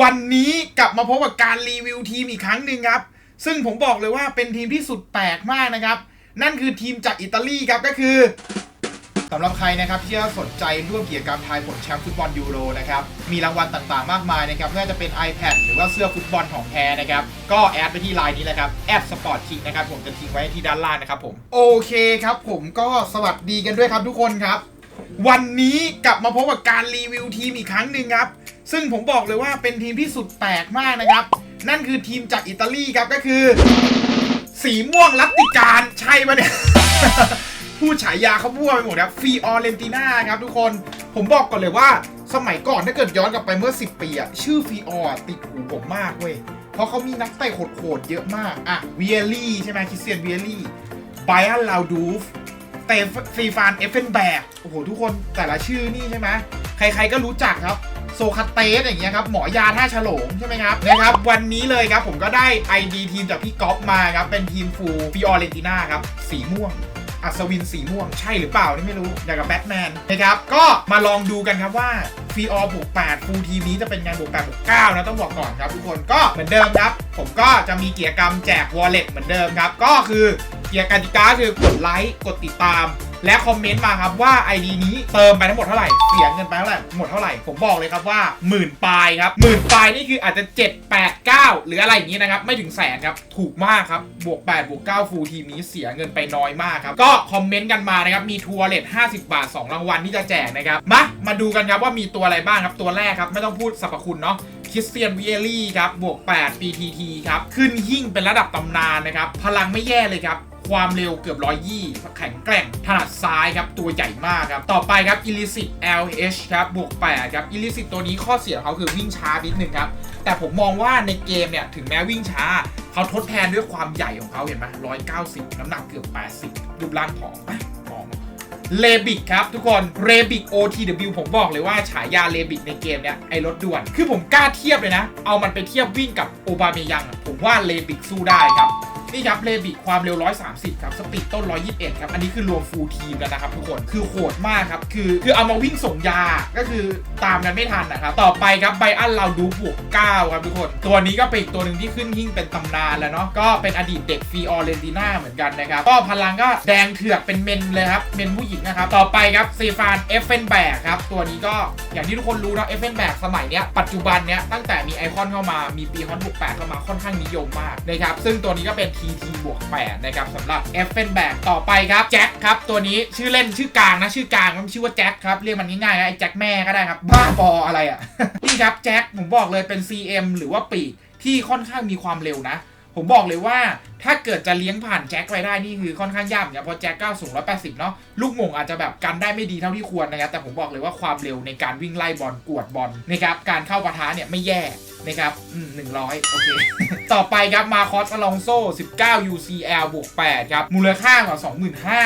วันนี้กลับมาพบกับการรีวิวทีมอีกครั้งหนึ่งครับ ซึ่งผมบอกเลยว่าเป็นทีมที่สุดแปลกมากนะครับ นั่นคือทีมจากอิตาลีครับก็คือสำหรับใครนะครับที่สนใจร่วมกิจกรรมทายผลแชมป์ฟุตบอลยูโรนะครับมีรางวัลต่างๆมากมายนะครับไม่ว่าจะเป็น iPad หรือว่าเสื้อฟุตบอลของแท้นะครับก็แอดไปที่ไลน์นี้เลยครับแอดสปอร์ตคิกนะครับผมจะทิ้งไว้ที่ด้านล่างนะครับผมโอเคครับผมก็สวัสดีกันด้วยครับทุกคนครับ วันนี้กลับมาพบกับการรีวิวทีมอีกครั้งหนึ่งครับ ซึ่งผมบอกเลยว่าเป็นทีมที่สุดแปลกมากนะครับ นั่นคือทีมจากอิตาลีครับก็คือ สีม่วงลัตติการใช่ปะเนี่ยพูดฉายาเขาพูดไปหมดครับฟีออเรนติน่าครับทุกคนผมบอกก่อนเลยว่าสมัยก่อนถ้าเกิดย้อนกลับไปเมื่อ 10 ปีอะชื่อฟีออติดหูผมมากเว้ย เพราะเขามีนักเตะโหดๆเยอะมากอะเวียรี่ใช่ไหมคริสเตียนเวียรี่ไบอันลาวดูฟเตฟีฟานเอฟเฟนแบกโอ้โห ทุกคนแต่ละชื่อนี่ใช่ไหมใครๆก็รู้จักครับ โซคาเตสอย่างเงี้ยครับหมอยาท่าฉลงใช่ไหมครับนะครับวันนี้เลยครับผมก็ได้ ID ทีมจากพี่ก๊อฟมาครับเป็นทีมฟูฟิออเรนติน่าครับสีม่วงอัศวินสีม่วงใช่หรือเปล่านี่ไม่รู้อย่างกับแบทแมนนะครับก็มาลองดูกันครับว่าฟีออบวก8ฟูลทีมนี้จะเป็นไงบวก8บวก9นะต้องบอกก่อนครับทุกคนก็เหมือนเดิมครับ ผมก็จะมีเกียรกรรมแจกวอลเล็ตเหมือนเดิมครับ ก็คือเกียร์กติกาคือกดไลค์กดติดตาม และคอมเมนต์มาครับว่า ID นี้เติมไปทั้งหมดเท่าไหร่ เสียเงินไปเท่าไหร่ หมดเท่าไหร่ ผมบอกเลยครับว่าหมื่นปลายครับหมื่นปลายนี่คืออาจจะ 7 8 9 หรืออะไรอย่างนี้นะครับ ไม่ถึงแสนครับ ถูกมากครับ บวก 8 บวก 9 ฟูลทีมนี้เสียเงินไปน้อยมากครับ ก็คอมเมนต์กันมานะครับ มีทัวร์เลท50 บาท 2 รางวัลที่จะแจกนะครับ มา มาดูกันครับว่ามีตัวอะไรบ้างครับ ตัวแรกครับ ไม่ต้องพูดสรรพคุณเนาะคริสเตียนเวียรี่ครับ บวก 8 PTT ครับ ขึ้นหิ่งเป็นระดับตำนานนะครับ พลังไม่แย่เลยครับ ความเร็วเกือบ120แข็งแกร่งถนัดซ้ายครับ ตัวใหญ่มากครับ ต่อไปครับ Illicit LH ครับบวก8ครับ Illicit ตัวนี้ข้อเสียเขาคือวิ่งช้านิดนึงครับ แต่ผมมองว่าในเกมเนี่ย ถึงแม้วิ่งช้า เขาทดแทนด้วยความใหญ่ของเขาเห็นไหม190น้ำหนักเกือบ80รูปร่างผอมผอมเลบิกครับทุกคนเรบิก OTW ผมบอกเลยว่าฉายาเลบิกในเกมเนี้ยไอรถด่วน คือผมกล้าเทียบเลยนะ เอามันไปเทียบวิ่งกับโอบาเมยัง ผมว่าเลบิกสู้ได้ครับ นี่ครับเลบิความเร็ว 130 ครับ สปีดต้น 121 ครับ อันนี้คือรวมฟูลทีมแล้วนะครับทุกคน คือโหดมากครับ คือคือเอามาวิ่งส่งยา ก็คือตามกันไม่ทันนะครับ ต่อไปครับไบอันเราดูบวก9ครับทุกคน ตัวนี้ก็เป็นอีกตัวหนึ่งที่ขึ้นหิ่งเป็นตำนานแล้วเนาะ ก็เป็นอดีตเด็กฟีออเรนติน่าเหมือนกันนะครับ ก็พลังก็แดงเถือกเป็นเมนเลยครับ เมนผู้หญิงนะครับ ต่อไปครับซีฟานเอฟเฟนแบกครับ ตัวนี้ก็อย่างที่ทุกคนรู้นะเอฟเฟนแบกสมัยเนี้ย ปัจจุบันเนี้ยตั้งแต่มีไอคอนเข้ามา มีปีฮอนบวก8เข้ามาค่อนข้างนิยมมากนะครับ ซึ่งตัวนี้ก็เป็น TT บวก8นะครับสำหรับเอฟเฟนแบกต่อไปครับแจ็คครับตัวนี้ชื่อเล่นชื่อกลางนะชื่อกลางมันชื่อว่าแจ็คครับเรียกมันง่ายๆนะไอ้แจ็คแม่ก็ได้ครับบ้าบออะไรอะนี่ครับแจ็คผมบอกเลยเป็น CM หรือว่าปีกที่ค่อนข้างมีความเร็วนะ ผมบอกเลยว่าถ้าเกิดจะเลี้ยงผ่านแจ็คไปได้นี่คือค่อนข้างยากเนกันเพราะแจ็ค9สูง180 เนาะลูกหมงอาจจะแบบกันได้ไม่ดีเท่าที่ควรนะครับแต่ผมบอกเลยว่าความเร็วในการวิ่งไล่บอลกวดบอลนะครับการเข้าปะทะเนี่ยไม่แย่ นะครับหนึ่งร้อยโอเค ต่อไปครับมาคอสอลองโซ่19 UCL บวก8ครับ มูลค่ากว่า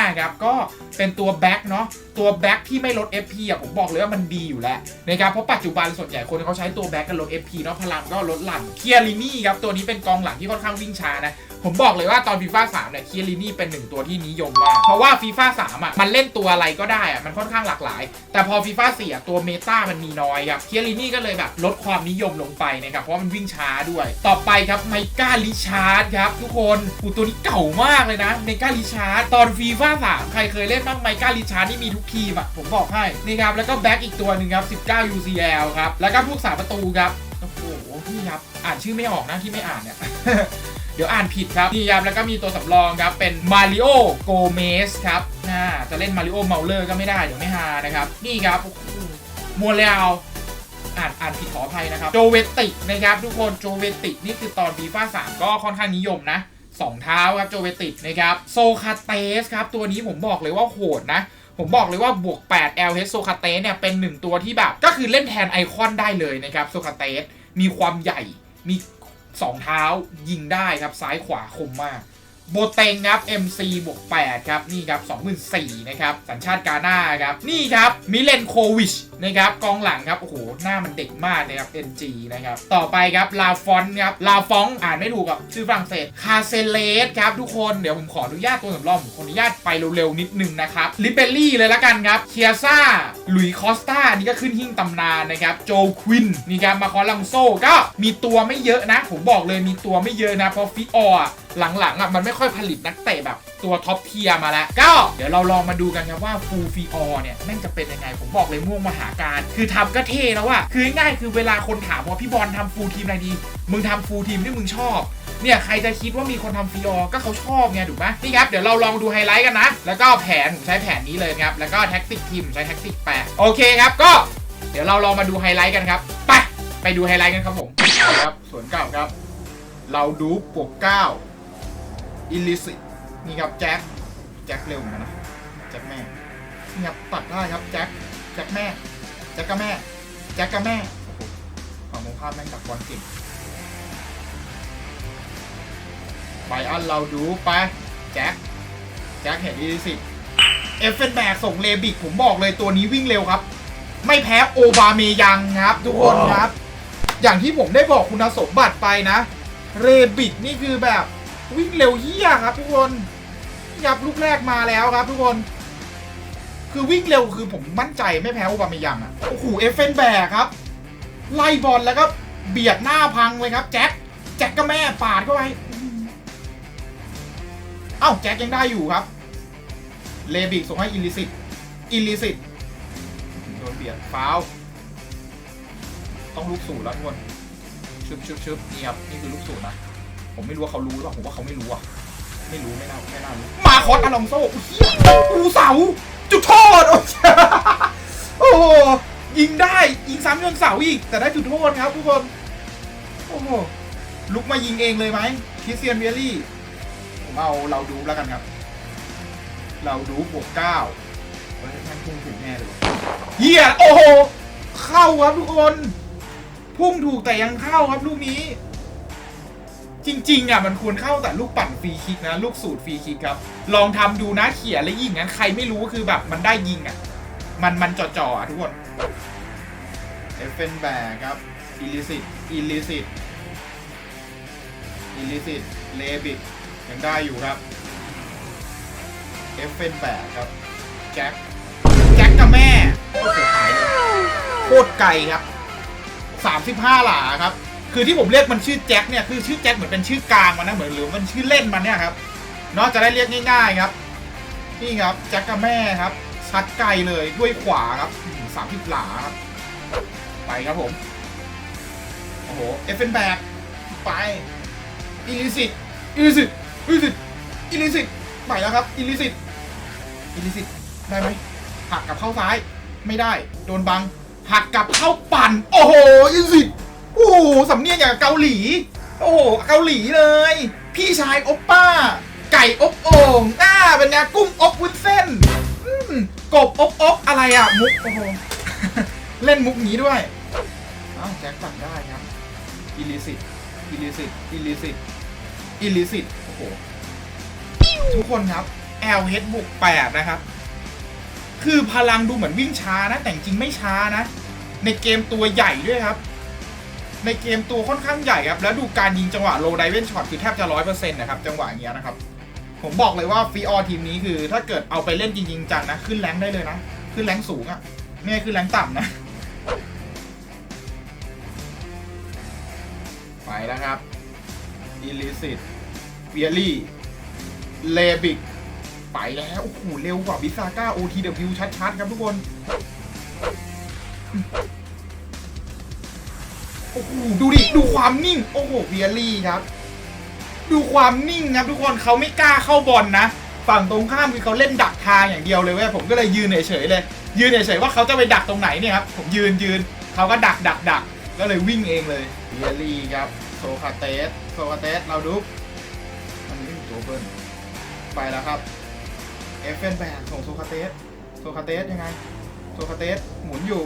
25,000ครับ ก็เป็นตัวแบ็กเนาะ ตัวแบ็กที่ไม่ลด FP อะผมบอกเลยว่ามันดีอยู่แล้วนะครับ เพราะปัจจุบันส่วนใหญ่คนเขาใช้ตัวแบ็กกันลด FP เนาะ พลังก็ลดหลั่นเคียรินี่ครับ ตัวนี้เป็นกองหลังที่ค่อนข้างวิ่งช้านะ ผมบอกเลยว่าตอนฟีฟ่า3เนี่ยเคียรินี่เป็นหนึ่งตัวที่นิยมมาก เพราะว่าฟีฟ่า3อะมันเล่นตัวอะไรก็ได้อะมันค่อนข้างหลากหลาย แต่พอฟีฟ่า4อะตัวเมตามันมีน้อยครับเคียรินี่ก็เลยแบบลดความนิยมลงไปนะครับเพราะมันวิ่งช้าด้วย ต่อไปครับไมก้าลิชาร์ดครับทุกคนอูตัวนี้เก่ามากเลยนะไมก้าลิชาร์ดตอนฟีฟ่า3ใครเคยเล่นบ้างไมก้าลิชาร์ดนี่มีทุกทีมอะผมบอกให้นี่ครับแล้วก็แบ็กอีกตัวหนึ่งครับ19 UCL ครับแล้วก็พวกสาประตูครับโอ้โหนี่ครับอ่านชื่อไม่ออกนะที่ไม่อ่านเนี่ย เดี๋ยวอ่านผิดครับนี่ครับแล้วก็มีตัวสำรองครับ เป็นมาริโอโกเมสครับน่าจะเล่นมาริโอเมาเลอร์ก็ไม่ได้เดี๋ยวไม่ฮานะครับ นี่ครับมัวเลวอ่านอ่านผิดขออภัยนะครับ โจเวติกนะครับ ทุกคนโจเวติกนี่คือตอนฟีฟ่า3ก็ค่อนข้างนิยมนะสองเท้าครับโจเวติกนะครับโซคาเตสครับ ตัวนี้ผมบอกเลยว่าโหดนะผมบอกเลยว่าบวก 8 LH โซคาเตสเนี่ย เป็นหนึ่งตัวที่แบบ ก็คือเล่นแทนไอคอนได้เลยนะครับ โซคาเตสมีความใหญ่ มี สองเท้ายิงได้ครับซ้ายขวาคมมาก โบเตงครับ MC บวก8ครับ นี่ครับ24,000นะครับ สัญชาติกาหน้าครับ นี่ครับ มิเลนโควิชนะครับกองหลังครับ โอ้โห หน้ามันเด็กมากนะครับ NG นะครับ ต่อไปครับ ลาฟอนครับ ลาฟองอ่านไม่ถูกอะชื่อฝรั่งเศส คาเซเลสครับ ทุกคน เดี๋ยวผมขออนุญาตตัวสำรองผมขออนุญาตไปเร็วๆนิดนึงนะครับ ลิเบลลี่เลยละกันครับ เคียซ่าหลุยคอสตานี่ก็ขึ้นหิ้งตำนานนะครับ โจควินนี่ครับ มาคอลังโซก็มีตัวไม่เยอะนะ ผมบอกเลยมีตัวไม่เยอะนะ เพราะฟิออร์หลังๆอะมันไม่ค่อยผลิตนักเตะแบบตัวท็อปเทียมาแล้ว ก็เดี๋ยวเราลองมาดูกันครับว่าฟูฟิออเนี่ยแม่งจะเป็นยังไง ผมบอกเลยม่วงมหาการ คือทำก็เทแล้วอะคือง่ายคือเวลาคนถามว่าพี่บอลทำฟูลทีมอะไรดี มึงทำฟูลทีมที่มึงชอบเนี่ยใครจะคิดว่ามีคนทำฟีออก็เขาชอบไงถูกไหมนี่ครับ เดี๋ยวเราลองดูไฮไลท์กันนะ แล้วก็แผนผมใช้แผนนี้เลยครับ แล้วก็แท็กติกทีมใช้แท็กติกแปดโอเคครับ ก็เดี๋ยวเราลองมาดูไฮไลท์กันครับ ไป ไปดูไฮไลท์กันครับผม ครับสวนเก่าครับ เราดูปวกเก้า อิลิสินี่ครับแจ็คแจ็คเร็วเหมือนกันนะแจ็คแม่นี่ครับตัดได้ครับแจ็คแจ็คแม่แจ็คกับแม่แจ็คกับแม่โอ้โหฝั่งตรงข้ามแม่งดักบอลเก่งไบอันเราดูไปแจ็คแจ็คเห็นอีสิเอฟเฟนแบกส่งเลบิกผมบอกเลยตัวนี้วิ่งเร็วครับ ไม่แพ้โอบาเมยังครับ ทุกคนครับ อย่างที่ผมได้บอกคุณสมบัติไปนะ เรบิกนี่คือแบบ วิ่งเร็วเฮี้ยครับ ทุกคนยับลูกแรกมาแล้วครับ ทุกคน คือวิ่งเร็วคือผมมั่นใจไม่แพ้โอบามยังอะโอ้โหเอฟเฟนแบกครับ ไล่บอลแล้วก็เบียดหน้าพังเลยครับ แจ็คแจ็คก็แม่ปาดเข้าไปเอ้าแจ็คยังได้อยู่ครับ เลบิกส่งให้อิลิสิตอิลิสิตโดนเบียดฟาวต้องลูกสูตรแล้วทุกคนชึบชึบชึบนี่ครับนี่คือลูกสูตรนะ ผมไม่รู้ว่าเขารู้หรือเปล่าผมว่าเขาไม่รู้อะ ไม่รู้ไม่น่าไม่น่ารู้มาคอสอลองโซ่อุ๊ยเหี้ยอูเสาจุดโทษโอ้โหยิงได้ยิงซ้ำยนเสาอีก แต่ได้จุดโทษครับทุกคนโอ้โหลุกมายิงเองเลยไหมคริสเตียนเวียรี่ผมเอาเราดูแล้วกันครับ เราดูบวกเก้าท่านพุ่งถูกแน่เลยเฮียโอ้โหเข้าครับทุกคน พุ่งถูกแต่ยังเข้าครับลูกนี้ จริงๆอะมันควรเข้าแต่ลูกปั่นฟรีคิกนะ ลูกสูตรฟรีคิกครับ ลองทำดูนะเขี่ยแล้วยิงงั้นใครไม่รู้คือแบบมันได้ยิงอะ มันมันจ่อๆอะทุกคนเอฟเฟนแบกครับอิลิสิตอิลิสิตอิลิสิตเลบิกยังได้อยู่ครับเอฟเฟนแบกครับแจ็คแจ็คกับแม่โอ้โหหายเลยโคตรไกลครับ 35 หลาครับ คือที่ผมเรียกมันชื่อแจ็คเนี่ยคือชื่อแจ็คเหมือนเป็นชื่อกลางมันนะเหมือนหรือมันชื่อเล่นมันเนี่ยครับเนาะจะได้เรียกง่ายๆครับนี่ครับแจ็คกับแม่ครับชัดไกลเลยด้วยขวาครับสามสิบหลาครับไปครับผมโอ้โหเอฟเฟนแบกไปอิลิสิตอิลิสิตอิลิสิตอิลิสิตไปแล้วครับอิลิสิตอิลิสิตได้ไหมหักกับเข้าซ้ายไม่ได้โดนบังหักกับเข้าปั่น โอ้โหอิลิสิต สำเนียงอย่างเกาหลี โอ้โหเกาหลีเลย พี่ชายโอปป้า ไก่อบโอ่งอ่าเป็นไงกุ้งอบวุ้นเส้นกบอบอบอะไรอะ มุกโอ้โหเล่นมุกนี้ด้วยอ้าวแจ็คตัดได้ครับอิลิสิตอิลิสิตอิลิสิตอิลิสิตโอ้โหทุกคนครับ LH บุก8นะครับ คือพลังดูเหมือนวิ่งช้านะ แต่จริงไม่ช้านะ ในเกมตัวใหญ่ด้วยครับ ในเกมตัวค่อนข้างใหญ่ครับแล้วดูการยิงจังหวะโลไดเวนช็อตคือแทบจะร้อยเปอร์เซ็นต์นะครับจังหวะอย่างเงี้ยนะครับ ผมบอกเลยว่าฟีออทีมนี้คือถ้าเกิดเอาไปเล่นจริงๆจังนะ ขึ้นแรงได้เลยนะ ขึ้นแรงสูงอะ่ะไม่ใช่ขึ้นแรงต่ำนะ ไปแล้วครับอิลิสิตเวียรี่เลบิกไปแล้วโอ้โหเร็วกว่าบิซาก้า OTW ชัดๆ ครับทุกคน อ้โหดูดิ ดูความนิ่ง โอ้โหเวียรี่ครับ ดูความนิ่งครับทุกคนเขาไม่กล้าเข้าบอลนะ ฝั่งตรงข้ามคือเขาเล่นดักทางอย่างเดียวเลยเว้ยผมก็เลยยืนเฉยๆเลย ยืนเฉยๆว่าเขาจะไปดักตรงไหนเนี่ยครับ ผมยืนยืนเขาก็ดักดักดักก็เลยวิ่งเองเลยเวียรี่ครับโซคาเตสโซคาเตสเราดูมันไม่มีตัวเบิ้ลไปแล้วครับเอฟเฟนแบนส่งโซคาเตสโซคาเตสยังไงโซคาเตสหมุนอยู่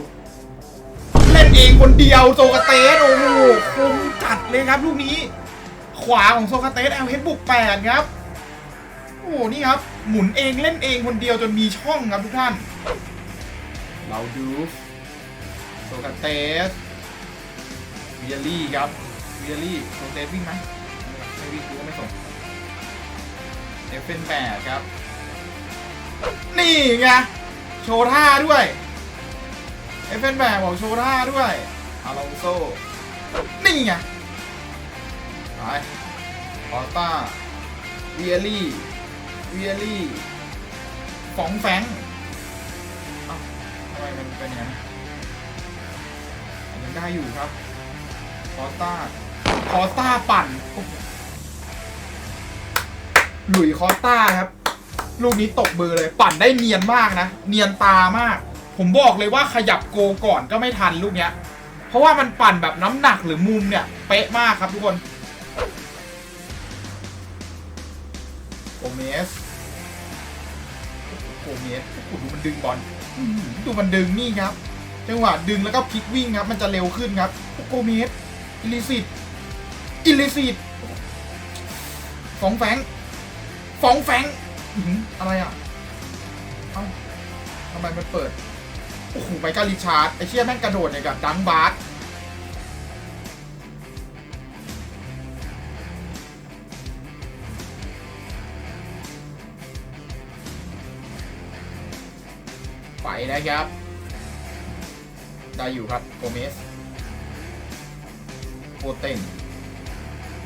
เล่นเองคนเดียวโซคาเตสโอ้โหคมจัดเลยครับ ลูกนี้ ขวาของโซคาเตสแอลเฮดบุกแปดครับ โอ้โหนี่ครับ หมุนเองเล่นเองคนเดียวจนมีช่องครับทุกท่าน เราดูกาเตสเวียรี่ครับเวียรี่โซเตสวิ่งไหมไม่วิ่งกูก็ไม่ส่งเอฟเฟนแปดครับ นี่ไงโชว์ท่าด้วยเอ ฟเฟนแปดบอกโชว์ท่าด้วยอาลองโซนี่ไง ไปออสตาเวียรี่เวียรี่ฟองแฟงเอ้าทำไมมันเป็นอย่างนั้นยังได้อยู่ครับคอสตาคอสตาปั่น หลุยคอสตาครับ ลูกนี้ตกมือร์เลย ปั่นได้เนียนมากนะ เนียนตามาก ผมบอกเลยว่าขยับโกก่อนก็ไม่ทันลูกเนี้ย เพราะว่ามันปั่นแบบน้ำหนักหรือมุมเนี่ยเป๊ะมากครับทุกคนโกเมสโกเมสดูมันดึงบอลดูมันดึงนี่ครับจังหวะดึงแล้วก็พลิกวิ่งครับ มันจะเร็วขึ้นครับโกเมสอิลิซิตอิลิซิตฟองแฟงฟองแฟงอื้อหืออะไรอะเอ้าทำไมมันเปิด โอ้โหไมเคิลริชาร์ดไอเชี่ยแม่งกระโดดเนี่ยกับดังบาร์สไปนะครับ ได้อยู่ครับ โกเมสโบเต็ง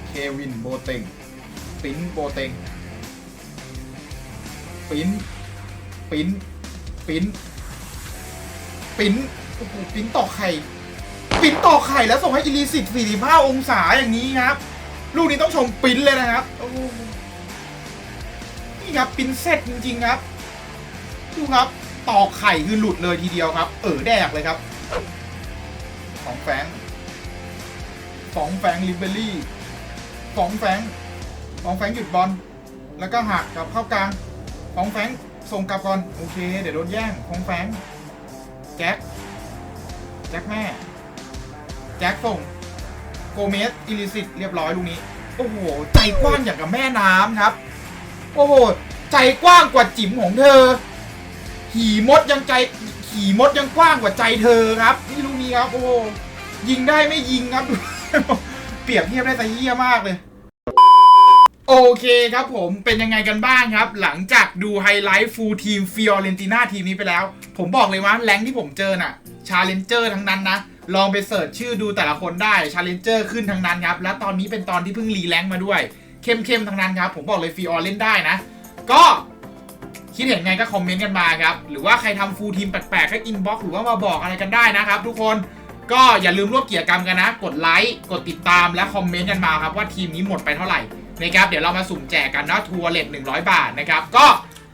เควินโบเต็งปิ้นโบเต็งปิ้นปิ้นปิ้น ปิ้นโอ้โหปิ้นต่อไข่ปิ้นต่อไข่แล้วส่งให้อิลีสิต45 องศาอย่างนี้ครับ ลูกนี้ต้องชมปิ้นเลยนะครับโอ้นี่ครับปิ้นเซ็ตจริง ๆ ครับดูครับต่อไข่คือหลุดเลยทีเดียวครับ เออแดกเลยครับฟองแฟงฟองแฟงลิเบอรี่ฟองแฟงฟองแฟงหยุดบอลแล้วก็หักกับเข้ากลางฟองแฟงส่งกลับก่อนโอเค เดี๋ยวโดนแย่งฟองแฟง แจ็ค แจ็คแม่ แจ็คส่ง โกเมส อิลิสิต เรียบร้อยลูกนี้ โอ้โห ใจกว้างอย่างกับแม่น้ำครับ โอ้โห ใจกว้างกว่าจิ๋มของเธอ ขี่มดยังใจ ขี่มดยังกว้างกว่าใจเธอครับ นี่ลูกนี้ครับ โอ้โห ยิงได้ไม่ยิงครับ เปรียบเทียบได้แต่เยี่ยมากเลย โอเคครับผมเป็นยังไงกันบ้างครับ หลังจากดูไฮไลท์ฟูลทีมฟิออเรนติน่าทีมนี้ไปแล้ว ผมบอกเลยว่าแรงที่ผมเจอน่ะชาเลนเจอร์ทั้งนั้นนะ ลองไปเสิร์ชชื่อดูแต่ละคนได้ชาเลนเจอร์ขึ้นทั้งนั้นครับ และตอนนี้เป็นตอนที่เพิ่งรีแรงค์มาด้วย เข้มๆทั้งนั้นครับ ผมบอกเลยฟิออเล่นได้นะ ก็คิดเห็นไงก็คอมเมนต์กันมาครับ หรือว่าใครทำฟูลทีมแปลกๆก็อินบ็อกซ์หรือว่ามาบอกอะไรกันได้นะครับทุกคนก็อย่าลืมร่วมกิจกรรมกันนะ กดไลค์กดติดตามและคอมเมนต์กันมาครับว่าทีมนี้หมดไปเท่าไหร่ นะครับเดี๋ยวเรามาสุ่มแจกกันนะทัวร์เลท100บาทนะครับก็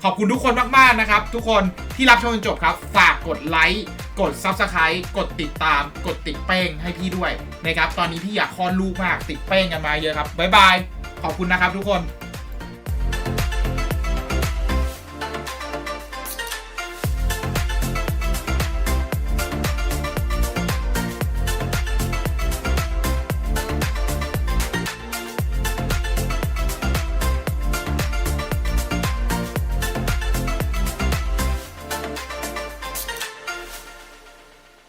ขอบคุณทุกคนมากๆนะครับ ทุกคนที่รับชมจนจบครับ ฝากกดไลค์กด Subscribe กดติดตาม กดติดเป้งให้พี่ด้วยนะครับตอนนี้พี่อยากคลอดลูกมากติดเป้งกันมาเยอะครับบ๊ายบายขอบคุณนะครับทุกคน